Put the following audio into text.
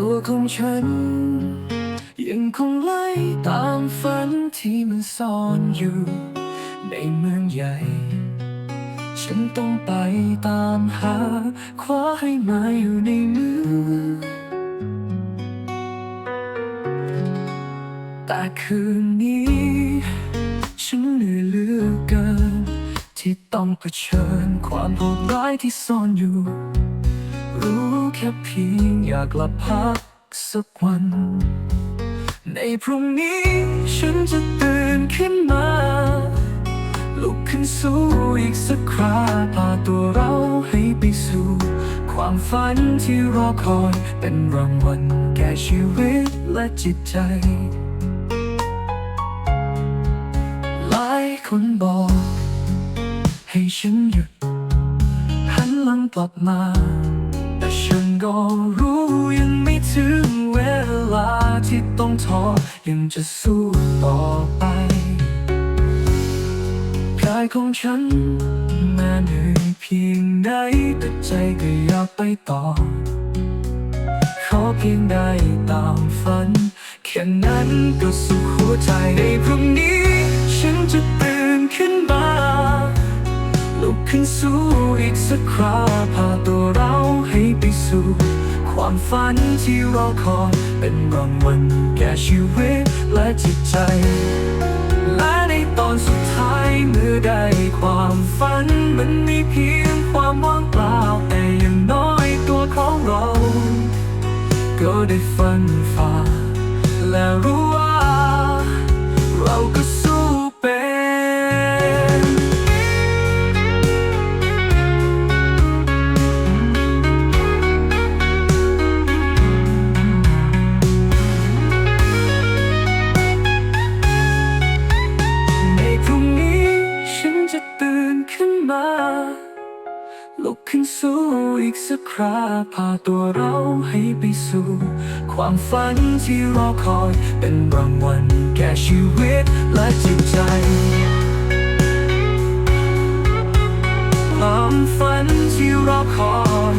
ตัวของฉัน ยังคงไล่ตามฝันที่มันซ่อนอยู่ ในเมืองใหญ่ ฉันต้องไปตามหา คว้าให้มาอยู่ในมือ แต่คืนนี้ ฉันเหนื่อยเหลือเกิน ที่ต้องเผชิญความโหดร้ายที่ซ่อนอยู่ รู้แค่เพียงอยากกลับพักสักวัน ในพรุ่งนี้ฉันจะตื่นขึ้นมา ลุกขึ้นสู้อีกสักคราพาตัวเราให้ไปสู่ ความฝันที่รอคอยเป็นรางวัลแก่ชีวิตและจิตใจ หลายคนบอก ให้ฉันหยุดหันหลังกลับมา แต่ฉันก็รู้ยังไม่ถึงเวลาที่ต้องท้อยังจะสู้ต่อไปกายของฉันแม้เหนื่อยเพียงใดแต่ใจก็อยากไปต่อ ขอเพียงได้ตามฝัน แค่นั้นก็สุขหัวใจในพรุ่งนี้ ฉันจะตื่นขึ้นมาลุกขึ้นสู้อีกสักคราพาตัวเราให้ สู่ ความฝันที่รอคอยเป็นรางวัลแก่ชีวิตและจิตใจ และในตอนสุดท้ายเมื่อได้ความฝันมันมีเพียงความว่างเปล่าแต่อย่างน้อยตัวของเรา ก็ได้ฝันฝ่าและรู้ มาลุกขึ้นสู้อีกสักคราพาตัวเราให้ไปสู่ ความฝันที่รอคอยเป็นรางวัลแก่ชีวิตและจิตใจความฝันที่รอคอย